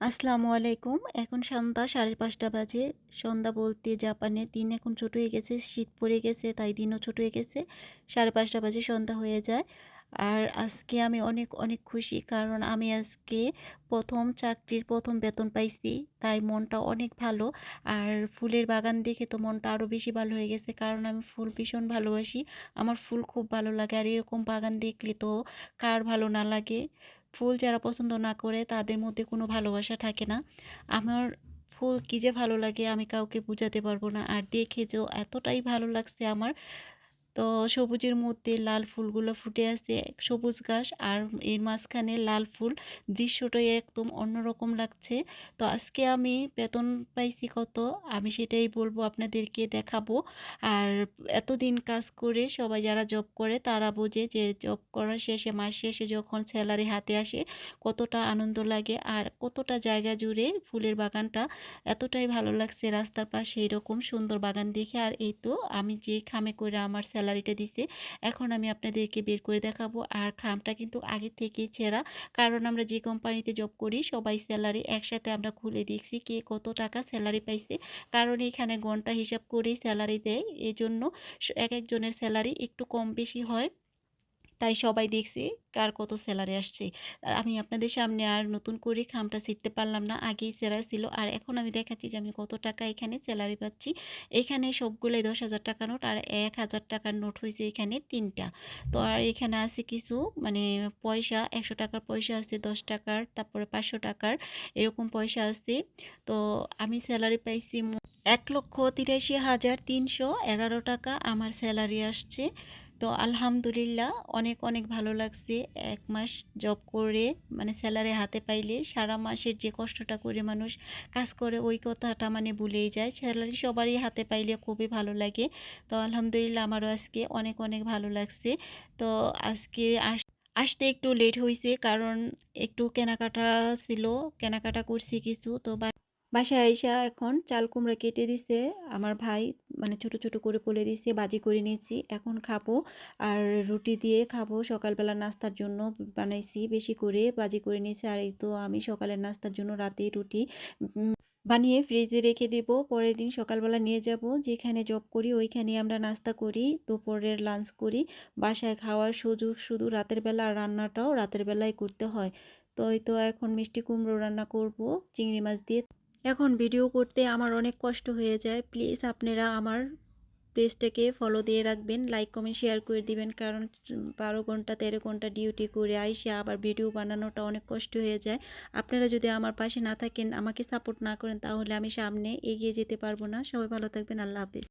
আসসালামু আলাইকুম। এখন সন্ধ্যা সাড়ে পাঁচটা বাজে। সন্ধ্যা বলতে জাপানে দিন এখন ছোট হয়ে গেছে, শীত পড়ে গেছে, তাই দিনও ছোট হয়ে গেছে। সাড়ে পাঁচটা বাজে সন্ধ্যা হয়ে যায়। আর আজকে আমি অনেক অনেক খুশি কারণ আমি আজকে প্রথম চাকরির প্রথম বেতন পাইছি, তাই মনটা অনেক ভালো। আর ফুলের বাগান দেখে তো মনটা আরও বেশি ভালো হয়ে গেছে কারণ আমি ফুল ভীষণ ভালোবাসি। আমার ফুল খুব ভালো লাগে আর এরকম বাগান দেখলে তো কার ভালো না লাগে। ফুল যারা পছন্দ না করে তাদের মধ্যে কোনো ভালোবাসা থাকে না। আমার ফুল কী যে ভালো লাগে আমি কাউকে বোঝাতে পারব না। আর দেখে যে এতটাই ভালো লাগছে আমার। তো সবুজের মধ্যে লাল ফুলগুলো ফুটে আছে সবুজ ঘাস আর এর মাঝখানে লাল ফুল। দৃশ্যটাই একদম অন্যরকম লাগছে। তো আজকে আমি বেতন পাইছি কত? আমি সেটাই বলব আপনাদেরকে দেখাবো। আর এতদিন কাজ করে সবাই যারা জব করে তারা বোঝে যে জব করার শেষে, মাস শেষে যখন স্যালারি হাতে আসে কতটা আনন্দ লাগে আর কতটা জায়গা জুড়ে ফুলের বাগানটা এতটাই ভালো লাগছে। রাস্তার পাশে এরকম সুন্দর বাগান দেখে আর এই তো আমি যে খামে করে আমার স্যালারিটা দিছে। এখন আমি আপনাদেরকে বের করে দেখাবো। আর খামটা কিন্তু আগে থেকেই ছেঁড়া। কারণ আমরা যে কোম্পানিতে জব করি, সবাই স্যালারি একসাথে আমরা খুলে দেখছি কে কত টাকা স্যালারি পাইছে। কারণ এখানে ঘণ্টা হিসাব করেই স্যালারি দেয়। এজন্য এক একজনের স্যালারি একটু কম বেশি হয়। তাই সবাই দেখছে কার কত স্যালারি আসছে। আমি আপনাদের সামনে আর নতুন করে খামটা ছিটতে পারলাম না, আগেই স্যালারি ছিল। আর এখন আমি দেখাচ্ছি যে আমি কত টাকা এখানে স্যালারি পাচ্ছি। এখানে সবগুলোই দশ হাজার টাকা নোট আর এক হাজার টাকার নোট হয়েছে এখানে তিনটা। তো আর এখানে আছে কিছু মানে পয়সা, একশো টাকার পয়সা আছে, দশ টাকার, তারপরে পাঁচশো টাকার এরকম পয়সা আছে। তো আমি স্যালারি পাইছি এক লক্ষ তিরাশি হাজার তিনশো এগারো টাকা আমার স্যালারি আসছে। তো আলহামদুলিল্লাহ অনেক অনেক ভালো লাগছে। এক মাস জব করে মানে স্যালারি হাতে পাইলে সারা মাসের যে কষ্টটা করে মানুষ কাজ করে, ওই কথাটা মানে ভুলেই যায়। স্যালারি সবারই হাতে পাইলে খুবই ভালো লাগে। তো আলহামদুলিল্লাহ আমারও আজকে অনেক অনেক ভালো লাগছে। তো আজকে আস, আসতে একটু লেট হয়েছে কারণ একটু কেনাকাটা ছিল, কেনাকাটা করছি কিছু। তো বাসায় আইসা এখন চাল কুমড়া কেটে দিছে। আমার ভাই মানে ছোট ছোট করে পলে দিয়েছি, বাজি করে নিয়েছি। এখন খাব। আর রুটি দিয়ে খাব। সকালবেলা নাস্তার জন্য বানাইছি বেশি করে, বাজি করে নিয়েছি। আর এই তো আমি সকালের নাস্তার জন্য রাতে রুটি বানিয়ে ফ্রিজে রেখে দেব। পরের দিন সকালবেলা নিয়ে যাব। যেখানে জব করি, ওইখানে আমরা নাস্তা করি, দুপুরের লাঞ্চ করি। বাসায় খাওয়ার সুযোগ শুধু রাতের বেলা আর রান্নাটাও রাতের বেলায় করতে হয়। তো এই তো এখন মিষ্টি কুমড়ো রান্না করব, চিংড়ি মাছ দিয়ে এখন ভিডিও করতে আমার অনেক কষ্ট হয়ে যায়। প্লিজ আপনারা আমার পেজটাকে ফলো দিয়ে রাখবেন লাইক কমেন্ট শেয়ার করে দিবেন। কারণ বারো ঘণ্টা, তেরো ঘণ্টা ডিউটি করে আইসে আবার ভিডিও বানানোটা অনেক কষ্ট হয়ে যায়। আপনারা যদি আমার পাশে না থাকেন, আমাকে সাপোর্ট না করেন, তাহলে আমি সামনে এগিয়ে যেতে পারব না। সবাই ভালো থাকবেন, আল্লাহ হাফিজ।